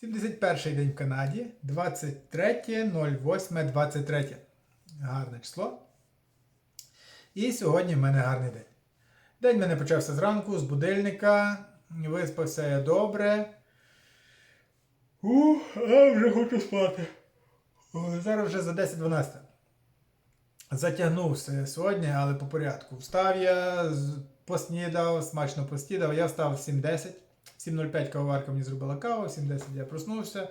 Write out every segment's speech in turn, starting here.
71 день в Канаді, 23.08.23. Гарне число. І сьогодні в мене гарний день. День в мене почався зранку з будильника. Виспався я добре. Ух, а вже хочу спати. Зараз вже за 10-12. Затягнувся сьогодні, але по порядку. Встав я, поснідав, смачно поснідав. Я встав в 7.10. 7.05 кавоварка мені зробила каву, 7.10 я проснувся,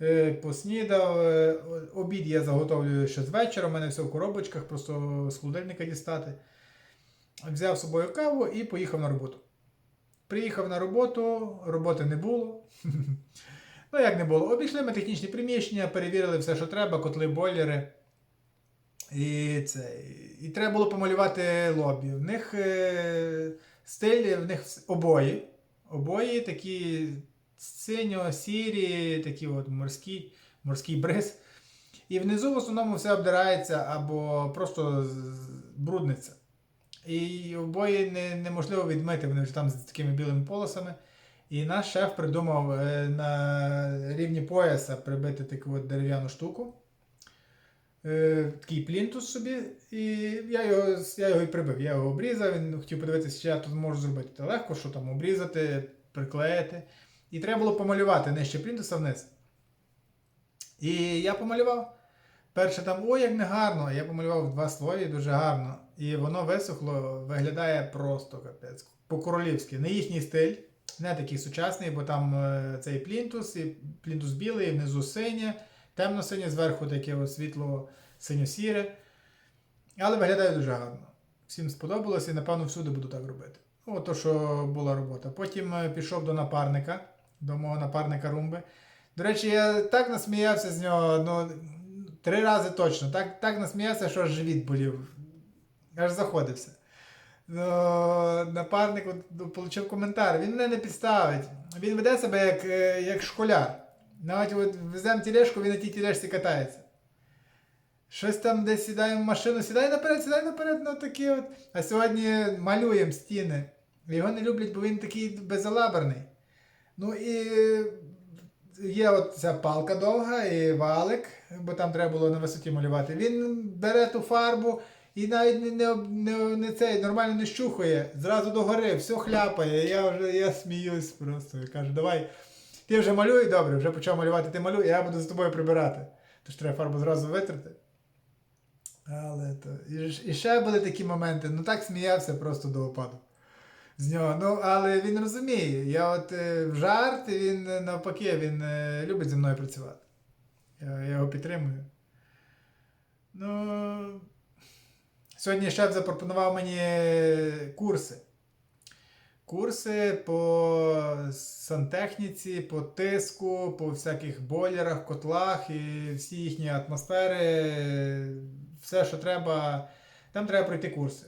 е, поснідав. е, Обід я заготовлюю ще з вечора. У мене все в коробочках, просто з холодильника дістати. Взяв з собою каву і поїхав на роботу. Приїхав на роботу, роботи не було. Ну, як не було? Обійшли ми технічні приміщення, перевірили все, що треба, котли, бойлери. І це. І треба було помалювати лобі. В них е, стиль, в них обої. Обої такі синьо-сірі, такі от морські, морський бриз. І внизу в основному все обдирається або просто брудниться. І обої не, неможливо відмити, вони вже там з такими білими полосами. І наш шеф придумав е, на рівні пояса прибити таку от дерев'яну штуку. Е, такий плінтус собі. І я його, я його і прибив. Я його обрізав, він хотів подивитися, чи я тут можу зробити. Та легко, що там обрізати, приклеїти. І треба було помалювати нижче плінтуса вниз. І я помалював. Перше там, ой, як не гарно. Я помалював два слої дуже гарно. І воно висохло, виглядає просто капець. По-королівськи. Не їхній стиль, не такий сучасний, бо там е, цей плінтус, і плінтус білий, і внизу синє, темно-синє, зверху таке світло синьо-сіре. Але виглядає дуже гарно. Всім сподобалося і, напевно, всюди буду так робити. Ну, то, що була робота. Потім е, пішов до напарника, до мого напарника Румби. До речі, я так насміявся з нього, ну, три рази точно. Так, так насміявся, що аж живіт болів. Аж заходився. Ну, напарник ну, отримав коментар. Він мене не підставить. Він веде себе як, е, як школяр. Навіть от веземо тележку, він на тій тележці катається. Щось там десь сідаємо в машину, сідай наперед, сідай наперед, ну такі от. А сьогодні малюємо стіни. Його не люблять, бо він такий безалаберний. Ну і є от ця палка довга і валик, бо там треба було на висоті малювати. Він бере ту фарбу і навіть не, не, не, не цей нормально не щухає, зразу догори, все хляпає. Я вже я сміюсь просто. Я кажу, давай, ти вже малюй, добре, вже почав малювати, ти малюй, я буду з тобою прибирати. Тож треба фарбу зразу витрати. Але то. І, ще були такі моменти, ну так сміявся просто до опаду. З нього. Ну, але він розуміє. Я от е, в жарт, він е, навпаки, він е, любить зі мною працювати. Я його підтримую. Ну. Сьогодні шеф запропонував мені курси. Курси по сантехніці, по тиску, по всяких бойлерах, котлах і всі їхні атмосфери, все, що треба. Там треба пройти курси.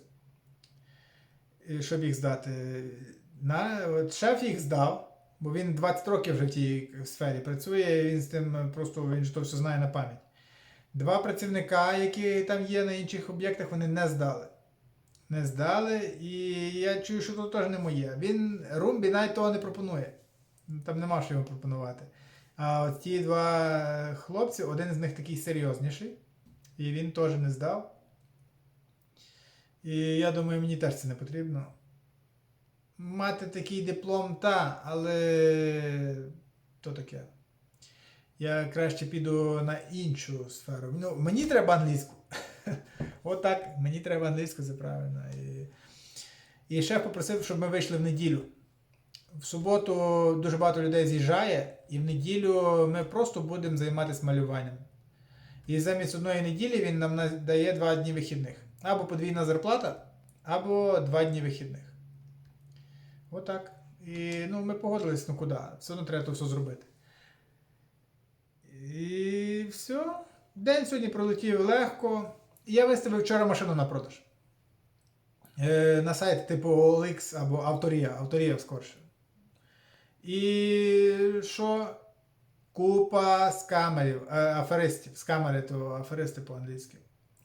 Щоб їх здати. На, от шеф їх здав, бо він 20 років вже в тій сфері працює, він з тим просто він ж то все знає на пам'ять. Два працівника, які там є на інших об'єктах, вони не здали. Не здали, і я чую, що тут теж не моє. Він Румбі навіть того не пропонує. Там нема що йому пропонувати. А от ті два хлопці, один з них такий серйозніший, і він теж не здав. І я думаю, мені теж це не потрібно. Мати такий диплом, та, але то таке. Я краще піду на іншу сферу. Ну, мені треба англійську. Отак, мені треба англійську, це. І, і шеф попросив, щоб ми вийшли в неділю. В суботу дуже багато людей з'їжджає, і в неділю ми просто будемо займатися малюванням. І замість одної неділі він нам на- дає два дні вихідних. Або подвійна зарплата, або два дні вихідних. Отак. І ну, ми погодились, ну куди? Все одно треба то все зробити. І все. День сьогодні пролетів легко. Я виставив вчора машину на продаж. Е, на сайт типу OLX або Авторія, Авторія скорше. І що? Купа скамерів, е, аферистів, скамери то аферисти по-англійськи.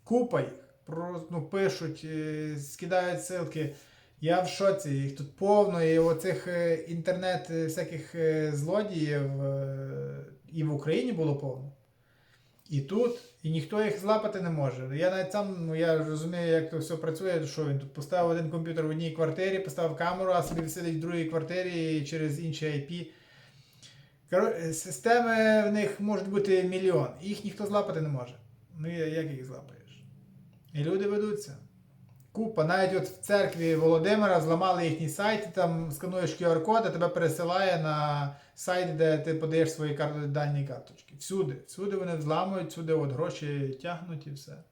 Купа їх. Про, ну, пишуть, е, скидають ссылки. Я в шоці, їх тут повно, і оцих е, інтернет е, всяких е, злодіїв і в Україні було повно. І тут, і ніхто їх злапати не може. Я навіть сам ну, я розумію, як то все працює, що він тут поставив один комп'ютер в одній квартирі, поставив камеру, а собі сидить в другій квартирі через інші IP. Системи в них можуть бути мільйон, їх ніхто злапати не може. Ну як їх злапаєш? І люди ведуться. Купа, навіть от в церкві Володимира зламали їхній сайт, там скануєш QR-код, а тебе пересилає на сайт, де ти подаєш свої кар- дані карточки. Всюди. Всюди вони взламують, всюди от гроші тягнуть і все.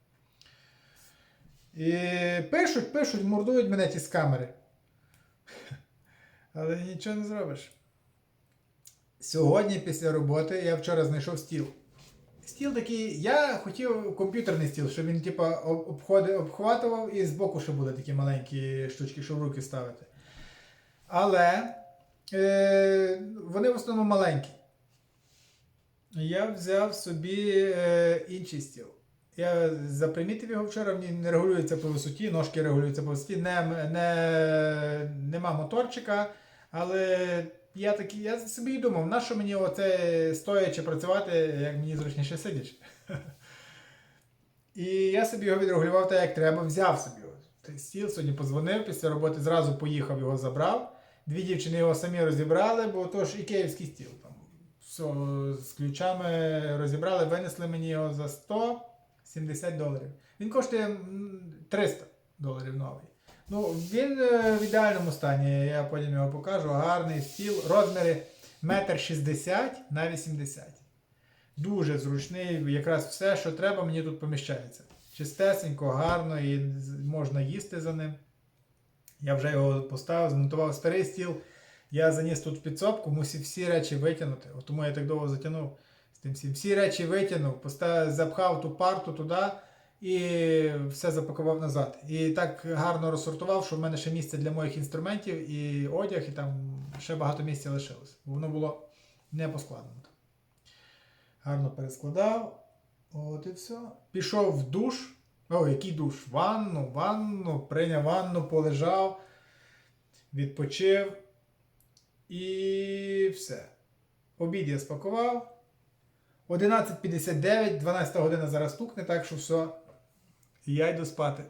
І пишуть, пишуть, мордують мене ті з камери. Але нічого не зробиш. Сьогодні після роботи я вчора знайшов стіл. Стіл такий, я хотів комп'ютерний стіл, щоб він типа об- обходи- обхватував і збоку ще були такі маленькі штучки, щоб руки ставити. Але е, вони в основному маленькі. Я взяв собі е, інший стіл. Я запримітив його вчора, він не регулюється по висоті, ножки регулюються по висоті, не, не, нема моторчика, але я такий, я собі і думав, на що мені оце стоячи працювати, як мені зручніше сидячи. І я собі його відрегулював так, як треба, взяв собі його. Той стіл сьогодні позвонив, після роботи зразу поїхав, його забрав. Дві дівчини його самі розібрали, бо то ж і київський стіл. Там все з ключами розібрали, винесли мені його за 170 доларів. Він коштує 300 доларів новий. Ну, він е, в ідеальному стані, я потім його покажу. Гарний стіл, розміри 1,60 м на 80 Дуже зручний, якраз все, що треба, мені тут поміщається. Чистесенько, гарно і можна їсти за ним. Я вже його поставив, змонтував старий стіл. Я заніс тут в підсобку, мусив всі речі витягнути. Тому я так довго затягнув з тим всім. Всі речі витягнув, запхав ту парту туди і все запакував назад. І так гарно розсортував, що в мене ще місце для моїх інструментів і одяг, і там ще багато місця лишилось. Воно було не поскладено. Гарно перескладав. От і все. Пішов в душ. О, який душ? Ванну, ванну, прийняв ванну, полежав, відпочив. І все. Обід я спакував. 11.59, 12 година зараз стукне, так що все. І я йду спати.